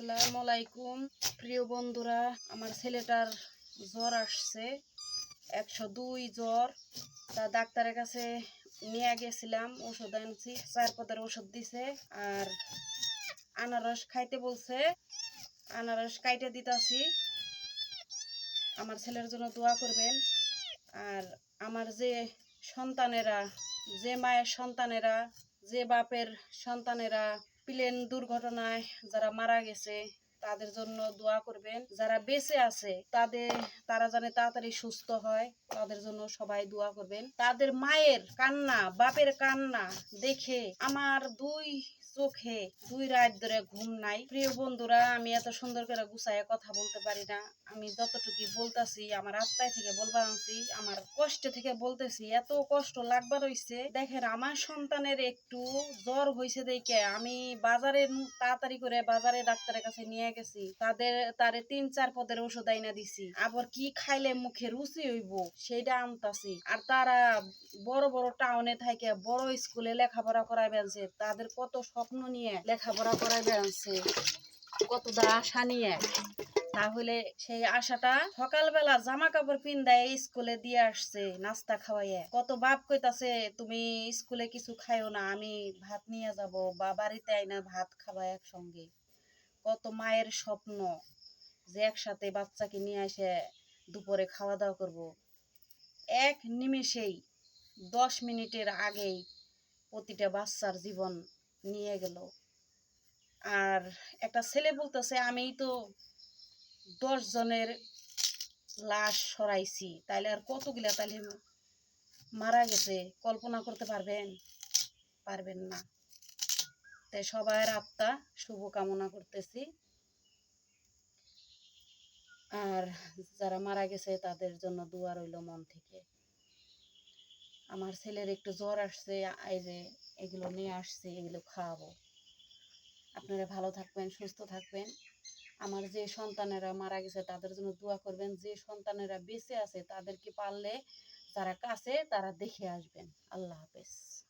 আসসালামু আলাইকুম। প্রিয় বন্ধুরা, আমার ছেলেটার জ্বর আসছে। একশো দুই জ্বর। তা ডাক্তারের কাছে নিয়ে গেছিলাম, ওষুধ আনছি। চার পদের ওষুধ দিছে আর আনারস খাইতে বলছে। আনারস কাইটে দিতাছি। আমার ছেলের জন্য দোয়া করবেন। আর আমার যে সন্তানেরা, যে মায়ের সন্তানেরা, যে বাপের সন্তানেরা প্লেন দুর্ঘটনায় যারা মারা গেছে, তাদের জন্য দোয়া করবেন। যারা বেঁচে আছে, তাদের, তারা জানে তাড়াতাড়ি সুস্থ হয়, তাদের জন্য সবাই দোয়া করবেন। তাদের মায়ের কান্না, বাপের কান্না দেখে আমার দুই চোখে দুই রাত ধরে ঘুম নাই। প্রিয় বন্ধুরা, আমি এত সুন্দর করে গুছায় কথা বলতে পারি না। আমি যতটুকু বলতাছি, আমার আত্মায় থেকে বলবার আনছি, আমার কষ্ট থেকে বলতেছি, এত কষ্ট লাগবার হইছে। দেখেন, আমার সন্তানের একটু জ্বর হয়েছে দেখে আমি বাজারে তাড়াতাড়ি করে বাজারে ডাক্তারের কাছে নিয়ে গেছি। তাদের, তারে তিন, চার পদের ওষুধ আইনা দিছি। আবার কি খাইলে মুখে রুচি হইব সেটা আনতাছি। আর তারা বড় বড় টাউনে থাকে, বড় স্কুলে লেখাপড়া করাই বেলছে তাদের কত স্বপ্ন নিয়ে লেখাপড়া করাই বেড়াচ্ছে, কতটা আশা নিয়ে। তাহলে সেই আশাটা সকালবেলা জামা কাপড় পিন্দায় স্কুলে দিয়ে আসছে নাস্তা খাওয়াইয়ে। কত বাপ কইতাছে, তুমি স্কুলে কিছু খাইও না, আমি ভাত নিয়ে যাব, বা বাড়িতে আইনা ভাত খাবা একসঙ্গে। কত মায়ের স্বপ্ন যে একসাথে বাচ্চাকে নিয়ে এসে দুপুরে খাওয়া দাওয়া করব। এক নিমেষেই, দশ মিনিটের আগেই প্রতিটা বাচ্চার জীবন নিয়ে গেল। আর একটা ছেলে বলতেছে আমি তো দশ জনের লাশ সরাইছি, তাইলে আর কতগুলা তাইলে মারা গেছে, কল্পনা করতে পারবেন? পারবেন না। তাই সবার আত্মা শুভ কামনা করতেছি। আর যারা মারা গেছে, তাদের জন্য দোয়া রইল মন থেকে। আমার ছেলের একটু জ্বর আসছে, এই যে এগুলো নিয়ে আসছে, এগুলো খাওয়াবো। আপনারা ভালো থাকবেন, সুস্থ থাকবেন। আমার যে সন্তানেরা মারা গেছে, তাদের জন্য দোয়া করবেন, যে সন্তানেরা বেঁচে আছে, তাদেরকে পারলে তারা কাছে, তারা দেখে আসবেন। আল্লাহ হাফেজ।